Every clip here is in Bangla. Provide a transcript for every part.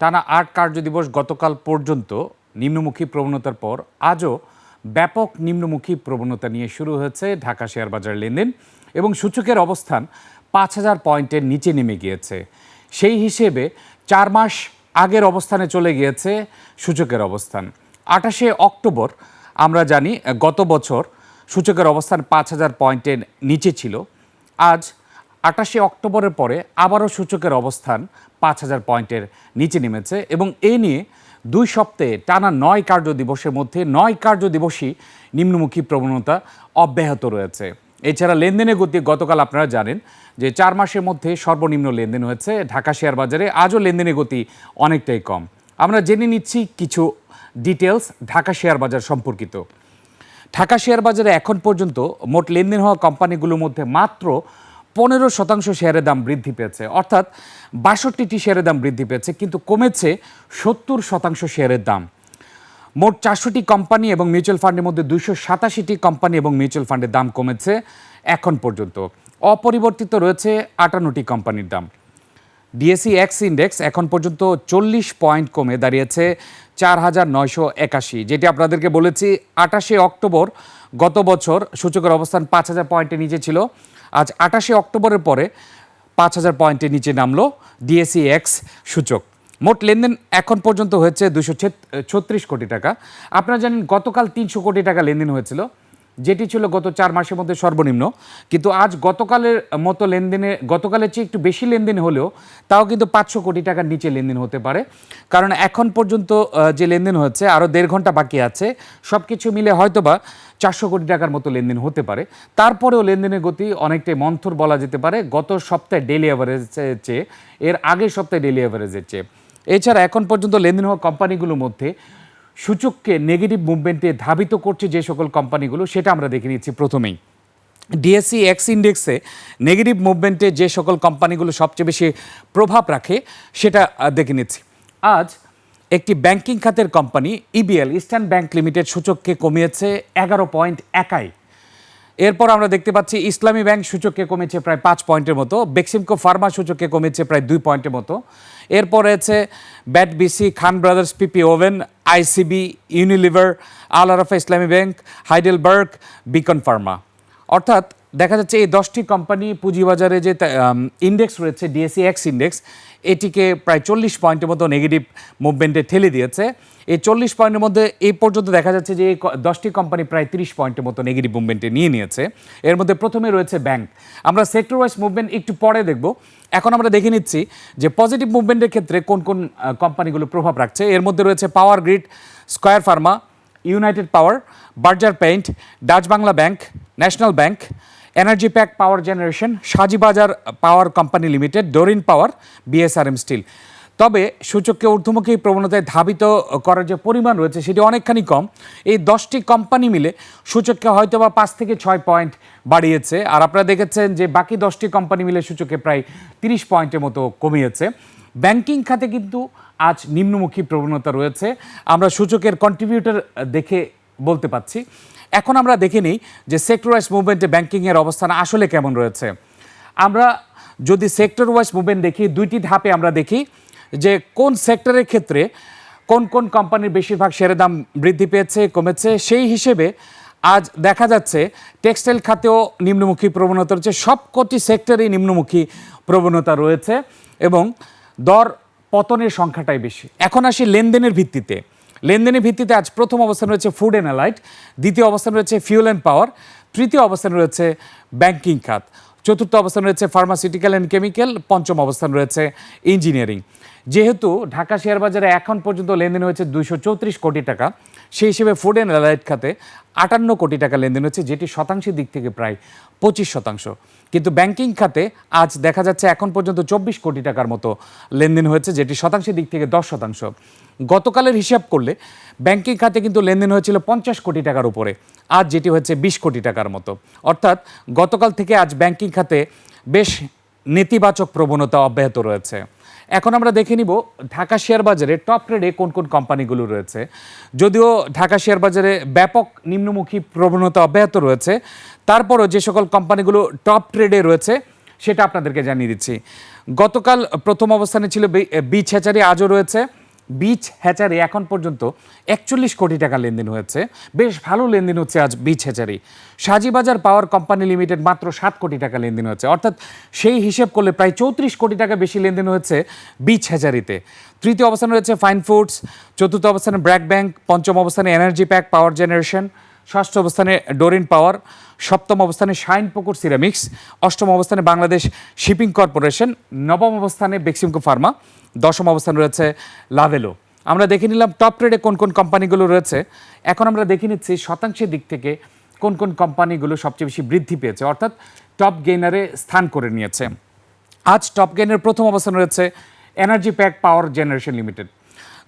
টানা আট কার্যদিবস গতকাল পর্যন্ত নিম্নমুখী প্রবণতার পর আজও ব্যাপক নিম্নমুখী প্রবণতা নিয়ে শুরু হয়েছে ঢাকা শেয়ার বাজার লেনদেন এবং সূচকের অবস্থান পাঁচ হাজার পয়েন্টের নিচে নেমে গিয়েছে। সেই হিসেবে চার মাস আগের অবস্থানে চলে গিয়েছে সূচকের অবস্থান। আঠাশে অক্টোবর আমরা জানি, গত বছর সূচকের অবস্থান পাঁচ হাজার পয়েন্টের নিচে ছিল। আজ আটাশে অক্টোবরের পরে আবারও সূচকের অবস্থান পাঁচ হাজার পয়েন্টের নিচে নেমেছে এবং এ নিয়ে দুই সপ্তাহে টানা নয় কার্য দিবসের মধ্যে নয় কার্য দিবসই নিম্নমুখী প্রবণতা অব্যাহত রয়েছে। এছাড়া লেনদেনের গতি গতকাল আপনারা জানেন যে চার মাসের মধ্যে সর্বনিম্ন লেনদেন হয়েছে। ঢাকা শেয়ার বাজারে আজও লেনদেনের গতি অনেকটাই কম। আমরা জেনে নিচ্ছি কিছু ডিটেলস ঢাকা শেয়ার বাজার সম্পর্কিত। ঢাকা শেয়ার বাজারে এখন পর্যন্ত মোট লেনদেন হওয়া কোম্পানিগুলোর মধ্যে মাত্র পনেরো শতাংশ শেয়ারের দাম বৃদ্ধি পেয়েছে। অর্থাৎ বাষট্টিটি শেয়ারের দাম বৃদ্ধি পেয়েছে, কিন্তু কমেছে সত্তর শতাংশ শেয়ারের দাম। মোট চারশোটি কোম্পানি এবং মিউচুয়াল ফান্ডের মধ্যে দুইশো সাতাশিটি কোম্পানি এবং মিউচুয়াল ফান্ডের দাম কমেছে এখন পর্যন্ত। অপরিবর্তিত রয়েছে আটান্নটি কোম্পানির দাম। ডিএসসি এক্স ইন্ডেক্স এখন পর্যন্ত চল্লিশ পয়েন্ট কমে দাঁড়িয়েছে চার হাজার নয়শো একাশি। যেটি আপনাদেরকে বলেছি, আটাশে অক্টোবর গত বছর সূচকের অবস্থান পাঁচ হাজার পয়েন্টের নিচে ছিল। আজ আটাশে অক্টোবরের পরে পাঁচ হাজার পয়েন্টের নিচে নামলো ডিএসি এক্স সূচক। মোট লেনদেন এখন পর্যন্ত হয়েছে দুশো ছত্রিশ কোটি টাকা। আপনারা জানেন গতকাল তিনশো কোটি টাকা লেনদেন হয়েছিল। যেটি ছিল গত চার মাসের মধ্যে সর্বনিম্ন, কিন্তু আজ গতকালের মতো লেনদেনে, গতকালের চেয়ে একটু বেশি লেনদেন হলেও তাও কিন্তু পাঁচশো কোটি টাকার নিচে লেনদেন হতে পারে। কারণ এখন পর্যন্ত যে লেনদেন হচ্ছে আরও দেড় ঘণ্টা বাকি আছে সব কিছু মিলে হয়তোবা চারশো কোটি টাকার মতো লেনদেন হতে পারে। তারপরেও লেনদেনের গতি অনেকটাই মন্থর বলা যেতে পারে। গত সপ্তাহে ডেলি অ্যাভারেজের চেয়ে, এর আগের সপ্তাহে ডেলি অ্যাভারেজের চেয়ে। এছাড়া এখন পর্যন্ত লেনদেন হওয়া কোম্পানিগুলোর মধ্যে সূচককে নেগেটিভ মুভমেন্টে ধাবিত করছে যে সকল কোম্পানিগুলো, সেটা আমরা দেখে নিচ্ছি প্রথমেই। ডিএসসি এক্স ইন্ডেক্সে নেগেটিভ মুভমেন্টে যে সকল কোম্পানিগুলো সবচেয়ে বেশি প্রভাব রাখে, সেটা দেখে নিচ্ছি। আজ একটি ব্যাংকিং খাতের company EBL Eastern Bank Limited সূচককে কমিয়েছে এগারো পয়েন্ট একাই। এরপর আমরা দেখতে পাচ্ছি ইসলামী ব্যাংক সূচককে কমেছে প্রায় পাঁচ পয়েন্টের মতো, বেক্সিমকো ফার্মা সূচককে কমেছে প্রায় দুই পয়েন্টের মতো। এরপর রয়েছে BAT BC, Khan brothers, PP woven, ICB, Unilever, Al Arafah Islami bank, Heidelberg, Beacon Pharma. অর্থাৎ দেখা যাচ্ছে এই দশটি কোম্পানি পুঁজিবাজারে যে ইন্ডেক্স রয়েছে ডিএসসি এক্স ইন্ডেক্স এটিকে প্রায় চল্লিশ পয়েন্টের মতো নেগেটিভ মুভমেন্টে ঠেলে দিয়েছে। এই চল্লিশ পয়েন্টের মধ্যে এই পর্যন্ত দেখা যাচ্ছে যে দশটি কোম্পানি প্রায় তিরিশ পয়েন্টের মতো নেগেটিভ মুভমেন্টে নিয়ে নিয়েছে। এর মধ্যে প্রথমে রয়েছে ব্যাংক আমরা সেক্টর ওয়াইজ মুভমেন্ট একটু পরে দেখব। এখন আমরা দেখে নিচ্ছি যে পজিটিভ মুভমেন্টের ক্ষেত্রে কোন কোন কোম্পানিগুলো প্রভাব রাখছে। এর মধ্যে রয়েছে power grid square pharma united power Berger paint Dutch Bangla bank national bank energy pack power generation Sajibazar power company limited Doreen power BSRM steel তবে সূচককে ঊর্ধ্বমুখী প্রবণতায় ধাবিত করার যে পরিমাণ রয়েছে, সেটি অনেকখানি কম। এই দশটি কোম্পানি মিলে সূচককে হয়তো বা পাঁচ থেকে ছয় পয়েন্ট বাড়িয়েছে। আর আপনারা দেখেছেন যে বাকি দশটি কোম্পানি মিলে সূচকে প্রায় তিরিশ পয়েন্টের মতো কমিয়েছে। ব্যাংকিং খাতে কিন্তু আজ নিম্নমুখী প্রবণতা রয়েছে। আমরা সূচকের কন্ট্রিবিউটর দেখে বলতে পাচ্ছি এখন আমরা দেখে নিই যে সেক্টর ওয়াইজ মুভমেন্টে ব্যাংকিংয়ের অবস্থান আসলে কেমন রয়েছে। আমরা যদি সেক্টর ওয়াইজ মুভমেন্ট দেখি, দুইটি ধাপে আমরা দেখি যে কোন সেক্টরের ক্ষেত্রে কোন কোন কোম্পানির বেশিরভাগ শেয়ারের দাম বৃদ্ধি পেয়েছে, কমেছে, সেই হিসেবে আজ দেখা যাচ্ছে টেক্সটাইল খাতেও নিম্নমুখী প্রবণতা রয়েছে। সবকটি সেক্টরেই নিম্নমুখী প্রবণতা রয়েছে এবং দর পতনের সংখ্যাটাই বেশি। এখন আসি লেনদেনের ভিত্তিতে। লেনদেনের ভিত্তিতে আজ প্রথম অবস্থান রয়েছে ফুড অ্যান্ড অ্যালাইট দ্বিতীয় অবস্থান রয়েছে ফিউল অ্যান্ড পাওয়ার, তৃতীয় অবস্থান রয়েছে ব্যাংকিং খাত, চতুর্থ অবস্থান রয়েছে ফার্মাসিউটিক্যাল অ্যান্ড কেমিক্যাল, পঞ্চম অবস্থান রয়েছে ইঞ্জিনিয়ারিং। যেহেতু ঢাকা শেয়ার বাজারে এখন পর্যন্ত লেনদেন হয়েছে দুইশো চৌত্রিশ কোটি টাকা, সেই হিসেবে ফুড অ্যান্ড অ্যালাইড খাতে আটান্ন কোটি টাকা লেনদেন হচ্ছে যেটি শতাংশের দিক থেকে প্রায় পঁচিশ শতাংশ। কিন্তু ব্যাংকিং খাতে আজ দেখা যাচ্ছে এখন পর্যন্ত চব্বিশ কোটি টাকার মতো লেনদেন হয়েছে, যেটি শতাংশের দিক থেকে দশ শতাংশ। গতকালের হিসাব করলে ব্যাংকিং খাতে কিন্তু লেনদেন হয়েছিল পঞ্চাশ কোটি টাকার উপরে, আজ যেটি হচ্ছে বিশ কোটি টাকার মতো। অর্থাৎ গতকাল থেকে আজ ব্যাংকিং খাতে বেশ নেতিবাচক প্রবণতা অব্যাহত রয়েছে। এখন আমরা দেখে নিব ঢাকা শেয়ার বাজারে টপ ট্রেডে কোন কোন কোম্পানিগুলো রয়েছে। যদিও ঢাকা শেয়ার বাজারে ব্যাপক নিম্নমুখী প্রবণতা অব্যাহত রয়েছে, তারপরও যে সকল কোম্পানিগুলো টপ ট্রেডে রয়েছে, সেটা আপনাদেরকে জানিয়ে দিচ্ছি। গতকাল প্রথম অবস্থানে ছিল বি- ছেচারি, আজও রয়েছে। বিচ হ্যাচারি এখন পর্যন্ত একচল্লিশ কোটি টাকা লেনদেন হয়েছে। বেশ ভালো লেনদেন হচ্ছে আজ beach hatchery. Sajibazar power company limited মাত্র সাত কোটি টাকা লেনদেন হয়েছে। অর্থাৎ সেই হিসেব করলে প্রায় চৌত্রিশ কোটি টাকা বেশি লেনদেন হয়েছে বিচ হ্যাচারিতে। তৃতীয় অবস্থানে রয়েছে ফাইন ফুডস, চতুর্থ অবস্থানে ব্র্যাক ব্যাংক, পঞ্চম অবস্থানে এনার্জি প্যাক পাওয়ার জেনারেশন, ষষ্ঠ অবস্থানে ডোরিন পাওয়ার, সপ্তম অবস্থানে শাইন পুকুর সিরামিক্স, অষ্টম অবস্থানে বাংলাদেশ শিপিং কর্পোরেশন, নবম অবস্থানে বেক্সিমকো ফার্মা দশম অবস্থান রয়েছে লাভেলো। আমরা দেখে নিলাম টপ ট্রেডে কোন কোন কোম্পানিগুলো রয়েছে। এখন আমরা দেখে নিচ্ছি শতাংশের দিক থেকে কোন কোন কোম্পানিগুলো সবচেয়ে বেশি বৃদ্ধি পেয়েছে, অর্থাৎ টপ গেইনারে স্থান করে নিয়েছে। আজ টপ গেইনের প্রথম অবস্থান রয়েছে energy pack power generation limited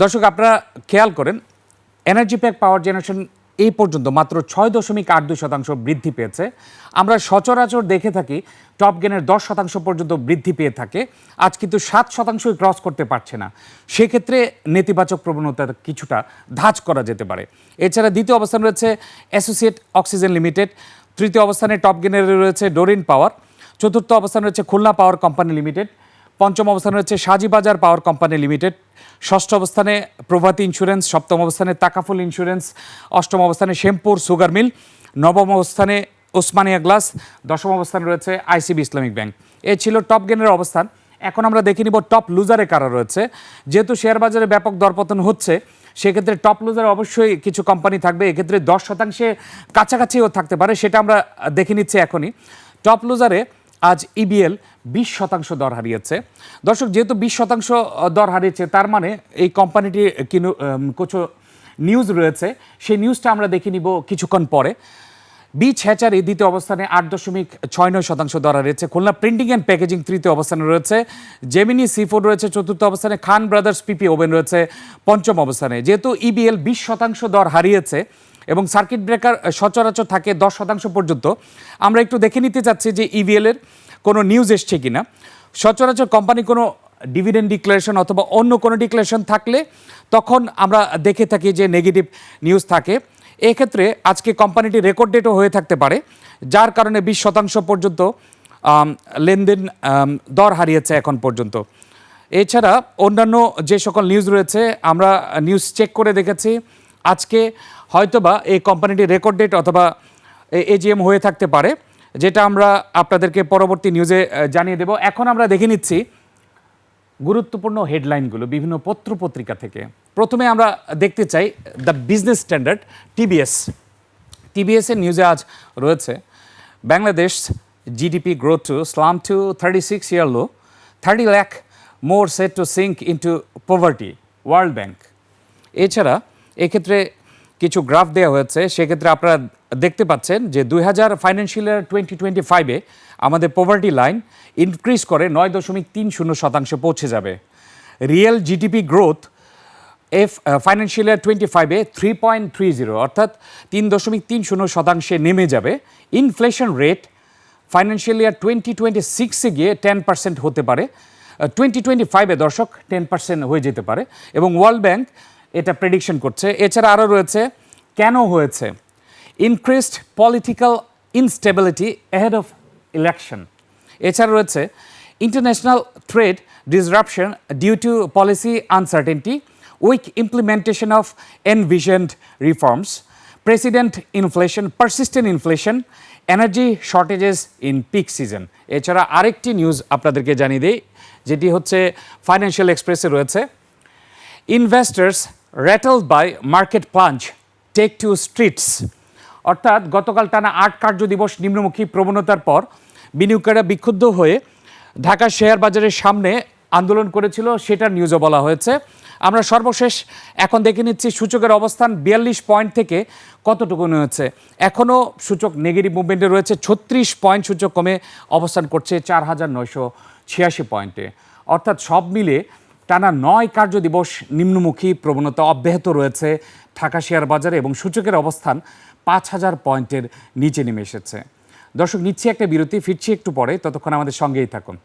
দর্শক, আপনারা খেয়াল করেন এনার্জি প্যাক পাওয়ার জেনারেশন এই পর্যন্ত মাত্র ছয় দশমিক আট দুই শতাংশ বৃদ্ধি পেয়েছে। আমরা সচরাচর দেখে থাকি, টপ গেনের দশ শতাংশ পর্যন্ত বৃদ্ধি পেয়ে থাকে। আজ কিন্তু সাত শতাংশই ক্রস করতে পারছে না। সেক্ষেত্রে নেতিবাচক প্রবণতা কিছুটা ধাঁচ করা যেতে পারে। এছাড়া দ্বিতীয় অবস্থান রয়েছে অ্যাসোসিয়েট অক্সিজেন লিমিটেড। তৃতীয় অবস্থানে টপ গেনের রয়েছে ডোরিন পাওয়ার। চতুর্থ অবস্থান রয়েছে খুলনা পাওয়ার কোম্পানি লিমিটেড। পঞ্চম অবস্থান রয়েছে সাজিবাজার পাওয়ার কোম্পানি লিমিটেড। ষষ্ঠ অবস্থানে প্রভাতী ইন্স্যুরেন্স সপ্তম অবস্থানে তাকাফুল ইন্স্যুরেন্স অষ্টম অবস্থানে শ্যামপুর সুগার মিল, নবম অবস্থানে ওসমানিয়া গ্লাস, দশম অবস্থানে রয়েছে আইসিবি ইসলামিক ব্যাংক। এ ছিল টপ গেনের অবস্থান। এখন আমরা দেখে নিব টপ লুজারে কারা রয়েছে। যেহেতু শেয়ার বাজারে ব্যাপক দরপতন হচ্ছে, সেক্ষেত্রে টপ লুজারে অবশ্যই কিছু কোম্পানি থাকবে। এক্ষেত্রে দশ শতাংশে কাছাকাছিও থাকতে পারে, সেটা আমরা দেখে নিচ্ছি এখনই। টপ লুজারে আজ ইবিএল বিশ শতাংশ দর হারিয়েছে। দর্শক, যেহেতু বিশ শতাংশ দর হারিয়েছে, তার মানে এই কোম্পানিটি কিনু কিছু নিউজ রয়েছে। সেই নিউজটা আমরা দেখে নিব কিছুক্ষণ পরে। বিচ হ্যাচারি দ্বিতীয় অবস্থানে আট দশমিক ছয় নয় শতাংশ দর হারিয়েছে। খুলনা প্রিন্টিং অ্যান্ড প্যাকেজিং তৃতীয় অবস্থানে রয়েছে। জেমিনি সিফুড রয়েছে, চতুর্থ অবস্থানে খান ব্রাদার্স পিপি ওভেন রয়েছে, পঞ্চম অবস্থানে। যেহেতু ইবিএল বিশ শতাংশ দর হারিয়েছে এবং সার্কিট ব্রেকার সচরাচর থাকে দশ শতাংশ পর্যন্ত। আমরা একটু দেখে নিতে চাচ্ছি যে ইভিএল এর কোনো নিউজ এসছে কিনা। সচরাচর কোম্পানি কোনো ডিভিডেন্ড ডিক্লারেশন অথবা অন্য কোনো ডিক্লারেশন থাকলে তখন আমরা দেখে থাকি যে নেগেটিভ নিউজ থাকে। এক্ষেত্রে আজকে কোম্পানিটি রেকর্ড ডেটও হয়ে থাকতে পারে, যার কারণে বিশ শতাংশ পর্যন্ত লেনদেন দর হারিয়েছে এখন পর্যন্ত। এছাড়া অন্যান্য যে সকল নিউজ রয়েছে, আমরা নিউজ চেক করে দেখেছি। আজকে হয়তোবা এই কোম্পানিটির রেকর্ড ডেট অথবা এজিএম হয়ে থাকতে পারে, যেটা আমরা আপনাদেরকে পরবর্তী নিউজে জানিয়ে দেব। এখন আমরা দেখে নিচ্ছি গুরুত্বপূর্ণ হেডলাইনগুলো বিভিন্ন পত্র পত্রিকা থেকে। প্রথমে আমরা দেখতে চাই দ্য বিজনেস স্ট্যান্ডার্ড, টিবিএস। টিবিএসের নিউজে আজ রয়েছে, Bangladesh GDP growth to slump to thirty six year low thirty lakh more set to sink into poverty World Bank এছাড়া এক্ষেত্রে কিছু গ্রাফ দেওয়া হয়েছে, সেক্ষেত্রে আপনারা দেখতে পাচ্ছেন যে দুই হাজার ফাইন্যান্সিয়াল ইয়ার টোয়েন্টি টোয়েন্টি ফাইভে আমাদের পভার্টি লাইন ইনক্রিজ করে নয় দশমিক তিন শূন্য শতাংশে পৌঁছে যাবে। Real GDP growth F financial year twenty ফাইভে থ্রি পয়েন্ট থ্রি জিরো অর্থাৎ তিন দশমিক তিন শূন্য শতাংশে নেমে যাবে। Inflation rate financial year twenty twenty সিক্সে গিয়ে টেন পার্সেন্ট হতে পারে। টোয়েন্টি টোয়েন্টি ফাইভে দর্শক টেন পার্সেন্ট হয়ে যেতে পারে এবং ওয়ার্ল্ড ব্যাংক এটা প্রেডিকশন করছে। এছাড়া আরও রয়েছে, কেন হয়েছে? Increased political instability ahead of election এছাড়া রয়েছে international trade disruption due to policy uncertainty weak implementation of envisioned reforms president inflation persistent inflation energy shortages in peak season এছাড়া আরেকটি নিউজ আপনাদেরকে জানিয়ে দিই, যেটি হচ্ছে ফাইন্যান্সিয়াল এক্সপ্রেসে রয়েছে। Investors rattled by market plunge take to streets অর্থাৎ গতকাল টানা আট কার্য দিবস নিম্নমুখী প্রবণতার পর বিনিয়োগকারীরা বিক্ষুব্ধ হয়ে ঢাকা শেয়ার বাজারের সামনে আন্দোলন করেছিল সেটার নিউজও বলা হয়েছে। আমরা সর্বশেষ এখন দেখে নিচ্ছি সূচকের অবস্থান বিয়াল্লিশ পয়েন্ট থেকে কতটুকু হয়েছে এখনও সূচক নেগেটিভ মুভমেন্টে রয়েছে, ছত্রিশ পয়েন্ট সূচক কমে অবস্থান করছে চার হাজার নয়শো ছিয়াশি পয়েন্টে। অর্থাৎ সব মিলে টানা নয় কার্য দিবস নিম্নমুখী প্রবণতা অব্যাহত রয়েছে ঢাকা শেয়ার বাজারে এবং সূচকের অবস্থান পাঁচ হাজার পয়েন্টের নিচে নেমে এসেছে। দর্শক, নিচ্ছি একটা বিরতি, ফিরছি একটু পরে। ততক্ষণ আমাদের সঙ্গেই থাকুন।